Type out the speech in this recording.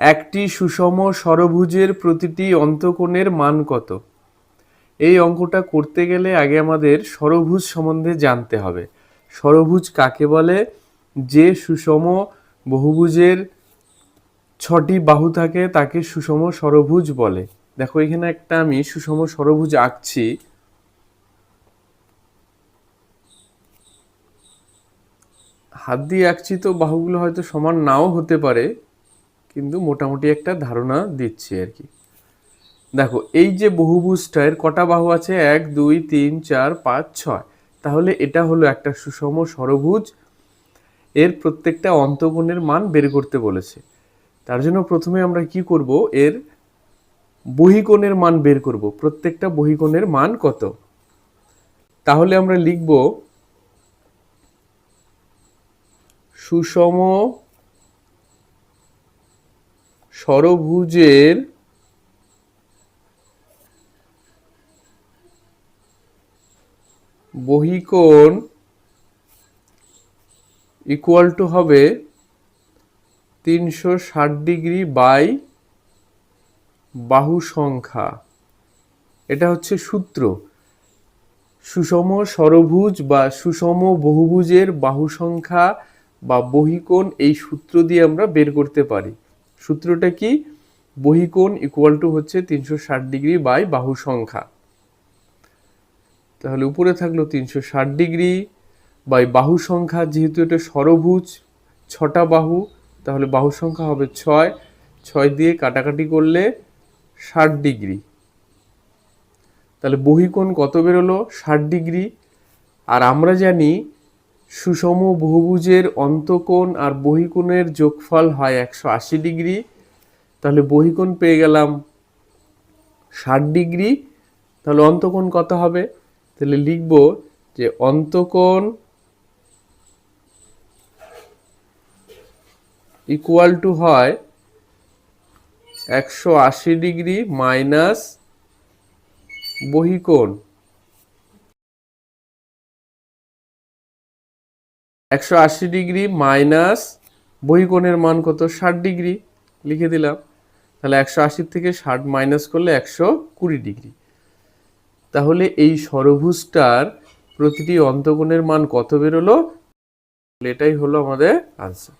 একটি সুষম ষড়ভুজের প্রতিটি অন্তকোণের মান কত? এই অঙ্কটা করতে গেলে আগে আমাদের ষড়ভুজ সম্বন্ধে জানতে হবে। ষড়ভুজ কাকে বলে? যে সুষম বহুভুজের ছটি বাহু থাকে, তাকে সুষম ষড়ভুজ বলে। দেখো, এখানে একটা আমি সুষম ষড়ভুজ আঁকছি। হাত দিয়ে আঁকছি তো, বাহুগুলো হয়তো সমান নাও হতে পারে। কিন্তু মোটামুটি একটা ধারণা দিচ্ছি আর কি। দেখো, এই যে বহুভুজটা এর কটা বাহু আছে? এক, দুই, তিন, চার, পাঁচ, ছয়। তাহলে এটা হলো একটা সুষম সরভুজ। এর প্রত্যেকটা অন্তকোণের মান বের করতে বলেছে। তার জন্য প্রথমে আমরা কি করব? এর বহিকোণের মান বের করব। প্রত্যেকটা বহিকোণের মান কত? তাহলে আমরা লিখব সুষম ষড়ভুজের বহিকোণ ইকুয়াল টু হবে তিনশো ষাট ডিগ্রি বাই বাহু সংখ্যা। এটা হচ্ছে সূত্র। সুষম ষড়ভুজ বা সুষম বহুভুজের বাহু সংখ্যা বা বহিকোণ এই সূত্র দিয়ে আমরা বের করতে পারি। সূত্রটা কি? বহিকোণ ইকুয়াল টু হচ্ছে তিনশো ষাট ডিগ্রি বাই বাহু সংখ্যা। তাহলে উপরে থাকল তিনশো ষাট ডিগ্রি বাই বাহু সংখ্যা, যেহেতু এটা সরভুজ, ছটা বাহু, তাহলে বাহু সংখ্যা হবে ছয়। ছয় দিয়ে কাটাকাটি করলে ষাট ডিগ্রি। তাহলে বহিকোণ কত বেরোলো? ষাট ডিগ্রি। আর আমরা জানি সুষম বহুভুজের অন্তকোণ আর বহিকোণের যোগফল হয় একশো আশি ডিগ্রি। তাহলে বহিকোণ পেয়ে গেলাম ষাট ডিগ্রি। তাহলে অন্তকোণ কত হবে? তাহলে লিখব যে অন্তকোণ ইকুয়াল টু হয় একশো আশি ডিগ্রি মাইনাস বহিকোণ। একশো আশি ডিগ্রি মাইনাস বহিকোণের মান কত? ষাট ডিগ্রি। লিখে দিলাম। তাহলে একশো আশির থেকে ষাট মাইনাস করলে একশো কুড়ি ডিগ্রি। তাহলে এই ষড়ভুজটার প্রতিটি অন্তকোণের মান কত বেরোলো? এটাই হলো আমাদের আনসার